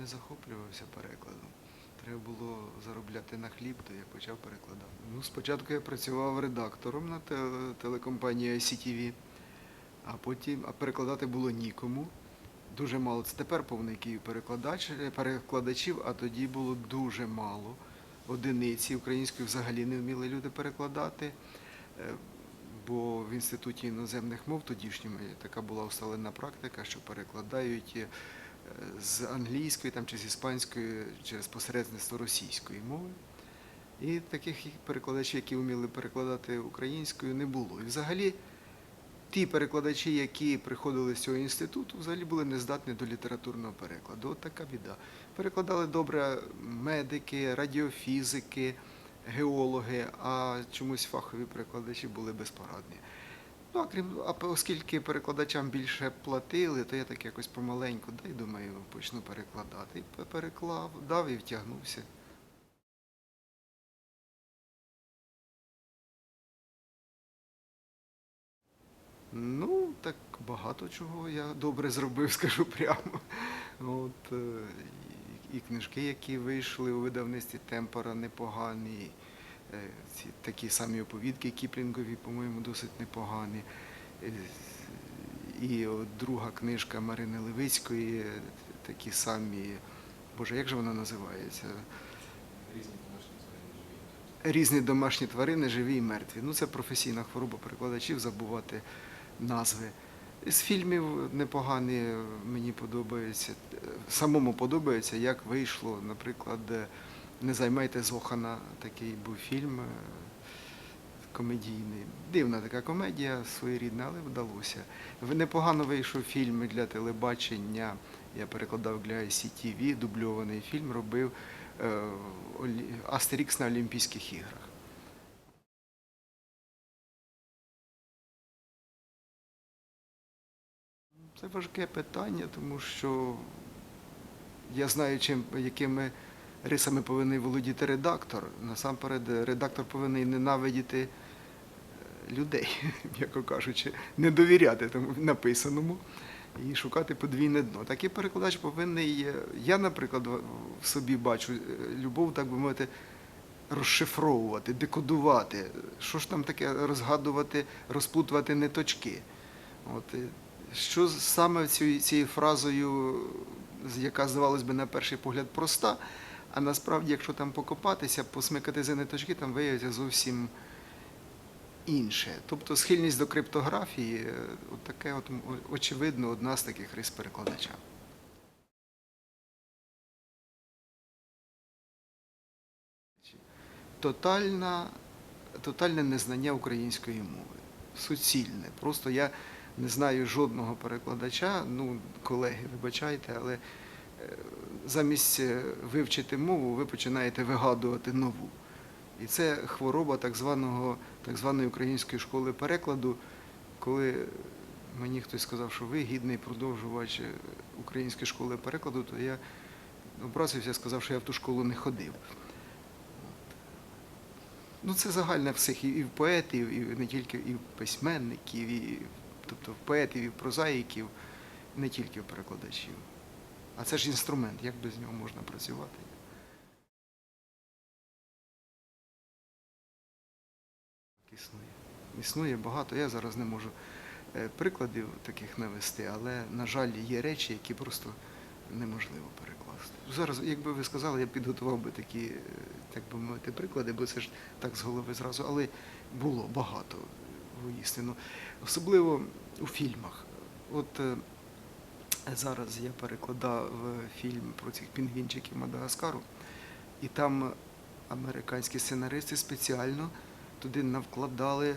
не захоплювався перекладом. Треба було заробляти на хліб, то я почав перекладати. Ну, спочатку я працював редактором на телекомпанії ICTV, а потім а перекладати було нікому. Дуже мало. Це тепер повний Київ перекладач, перекладачів, а тоді було дуже мало. Одиниці українською взагалі не вміли люди перекладати. Е, Бо в інституті іноземних мов тодішньому така була усталена практика, що перекладають е, з англійської там, чи з іспанської через посередництво російської мови. І таких перекладачів, які вміли перекладати українською, не було. І взагалі ті перекладачі, які приходили з цього інституту, взагалі були нездатні до літературного перекладу. От така біда. Перекладали добре медики, радіофізики, геологи, а чомусь фахові перекладачі були безпорадні. Ну, а оскільки перекладачам більше платили, то я так якось помаленьку, дай думаю, почну перекладати. Переклав, дав і втягнувся. Ну, так багато чого я добре зробив, скажу прямо. От, е, і книжки, які вийшли у видавництві Темпора, непогані. Е, Ці такі самі оповідки Кіплінгові, по-моєму, досить непогані. Е, І от друга книжка Марини Левицької, е, такі самі. Боже, як же вона називається? Різні домашні тварини, живі і мертві. Ну, це професійна хвороба перекладачів забувати назви. З фільмів непогані мені подобається. Самому подобається, як вийшло, наприклад, Не займайте Зохана, такий був фільм е, комедійний. Дивна така комедія, своєрідна, але вдалося. Непогано вийшов фільм для телебачення. Я перекладав для ICTV, дубльований фільм робив е, Астерікс на Олімпійських іграх. Це важке питання, тому що я знаю, чим, якими рисами повинен володіти редактор. Насамперед, редактор повинен ненавидіти е, людей, м'яко кажучи, не довіряти тому написаному і шукати подвійне дно. Такий перекладач повинен. Я, наприклад, в собі бачу е, любов, так би мовити, розшифровувати, декодувати. Що ж там таке розгадувати, розплутувати ниточки. От, е, що саме цією, цією фразою, яка здавалось би на перший погляд проста, а насправді, якщо там покопатися, посмикати за ниточки, там виявиться зовсім інше. Тобто схильність до криптографії, е, от таке от, очевидно, одна з таких рис перекладача. Тотальна, тотальне незнання української мови. Суцільне. Просто я не знаю жодного перекладача, ну, колеги, вибачайте, але замість е, вивчити мову, ви починаєте вигадувати нову. І це хвороба так, званого, так званої української школи перекладу, коли мені хтось сказав, що ви гідний продовжувач е, української школи перекладу, то я образився, сказав, що я в ту школу не ходив. Ну, це загальне всіх і в поетів, і не тільки і в письменників, і, тобто в поетів, і в прозаїків, не тільки в перекладачів. А це ж інструмент, як без нього можна працювати. Існує. Існує багато. Я зараз не можу е, прикладів таких навести, але, на жаль, є речі, які просто неможливо перекласти. Зараз, якби ви сказали, я підготував би такі, е, так би мовити, приклади, бо це ж так з голови зразу, але було багато воістину. Особливо у фільмах. От е, зараз я перекладав е, фільм про цих пінгвінчиків Мадагаскару, і там американські сценаристи спеціально туди навкладали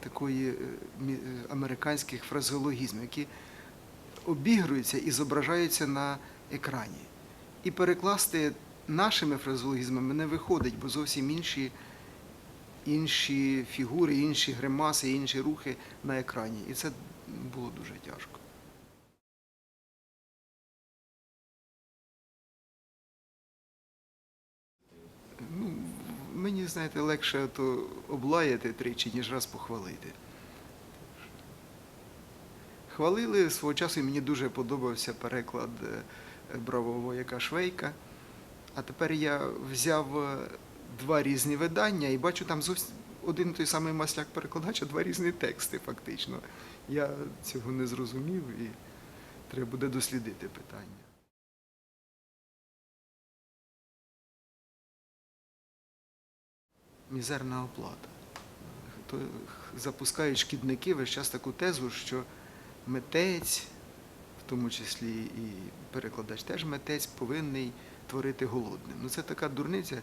такої е, е, американських фразеологізмів, які обігруються і зображаються на екрані. І перекласти нашими фразеологізмами не виходить, бо зовсім інші, інші фігури, інші гримаси, інші рухи на екрані. І це було дуже тяжко. Мені, знаєте, легше то облаяти тричі, ніж раз похвалити. Хвалили свого часу, і мені дуже подобався переклад е, брав вояка Швейка. А тепер я взяв е, два різні видання і бачу там зовсім один той самий масляк перекладач, а два різні тексти, фактично. Я цього не зрозумів і треба буде дослідити питання. Мізерна оплата. То запускають шкідники весь час таку тезу, що митець, в тому числі і перекладач, теж митець повинний творити голодним. Ну це така дурниця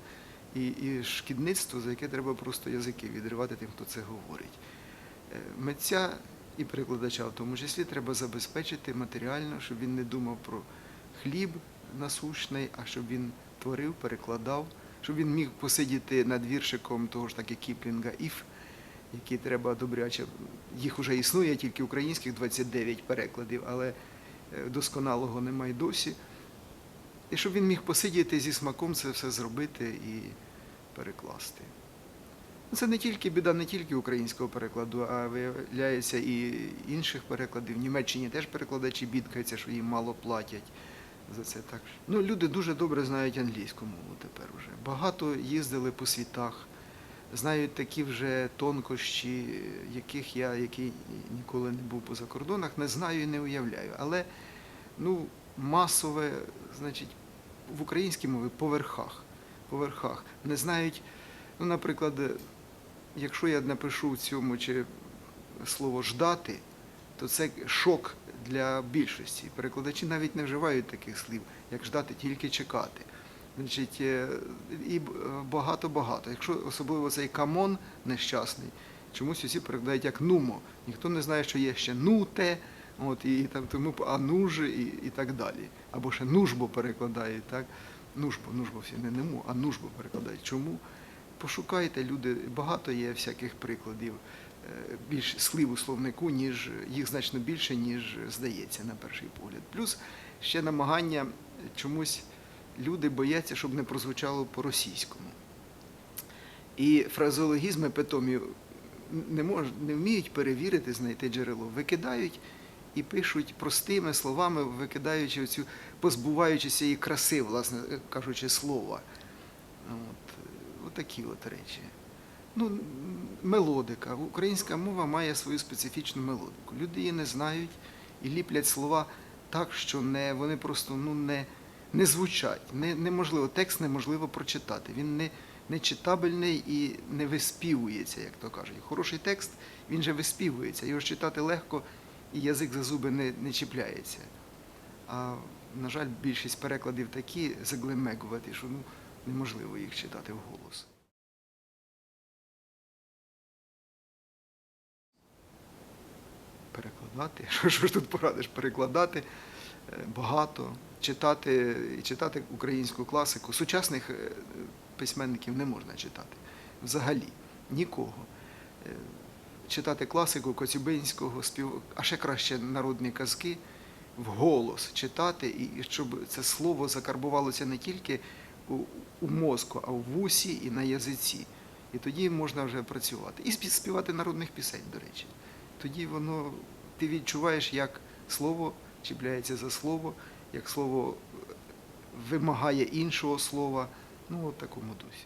і, і шкідництво, за яке треба просто язики відривати тим, хто це говорить. Е, Митця і перекладача, в тому числі, треба забезпечити матеріально, щоб він не думав про хліб насущний, а щоб він творив, перекладав, щоб він міг посидіти над віршиком того ж таки Кіплінга «Іф», які треба добряче. Їх вже існує, тільки українських 29 перекладів, але е, досконалого немає досі. І щоб він міг посидіти зі смаком це все зробити і перекласти. Це не тільки біда, не тільки українського перекладу, а виявляється і інших перекладів. В Німеччині теж перекладачі бідкаються, що їм мало платять за це. Так. Ну, люди дуже добре знають англійську мову тепер уже. Багато їздили по світах, знають такі вже тонкощі, яких я, який ніколи не був по закордонах, не знаю і не уявляю. Але ну, масове, значить, в українській мові по верхах. По верхах. Не знають, ну, наприклад, якщо я напишу в цьому чи слово ждати, то це шок для більшості. Перекладачі навіть не вживають таких слів, як ждати, тільки чекати. Значить, е, і багато-багато. Якщо особливо цей камон нещасний, чомусь усі перекладають як нумо. Ніхто не знає, що є ще нуте, от, і там тому ануж і, і так далі. Або ще нужбо перекладають, так? Нужбо, нужбо всі не нему, а нужбо перекладають. Чому? Пошукайте, люди, багато є всяких прикладів е, більш слів у словнику, ніж їх значно більше, ніж здається на перший погляд. Плюс ще намагання чомусь люди бояться, щоб не прозвучало по-російському. І фразеологізми питомі не, мож, не вміють перевірити, знайти джерело, викидають і пишуть простими словами, викидаючи оцю, позбуваючись цієї краси, власне кажучи, слова. От, от такі от речі. Ну, мелодика. Українська мова має свою специфічну мелодику. Люди її не знають і ліплять слова так, що не, вони просто ну, не, не звучать. Не, неможливо, текст неможливо прочитати. Він не, не читабельний і не виспівується, як то кажуть. Хороший текст, він же виспівується. Його ж читати легко і язик за зуби не, не чіпляється. А, на жаль, більшість перекладів такі заглемегуваті, що ну, неможливо їх читати вголос. Перекладати. Що, ж тут порадиш? Перекладати е, багато, читати, і читати українську класику. Сучасних е, письменників не можна читати. Взагалі, нікого. Е, Читати класику Коцюбинського, спів... а ще краще народні казки вголос читати, і щоб це слово закарбувалося не тільки у, у мозку, а в вусі і на язиці. І тоді можна вже працювати. І спі- співати народних пісень, до речі. Тоді воно ти відчуваєш, як слово чіпляється за слово, як слово е, вимагає іншого слова. Ну, от такому дусі.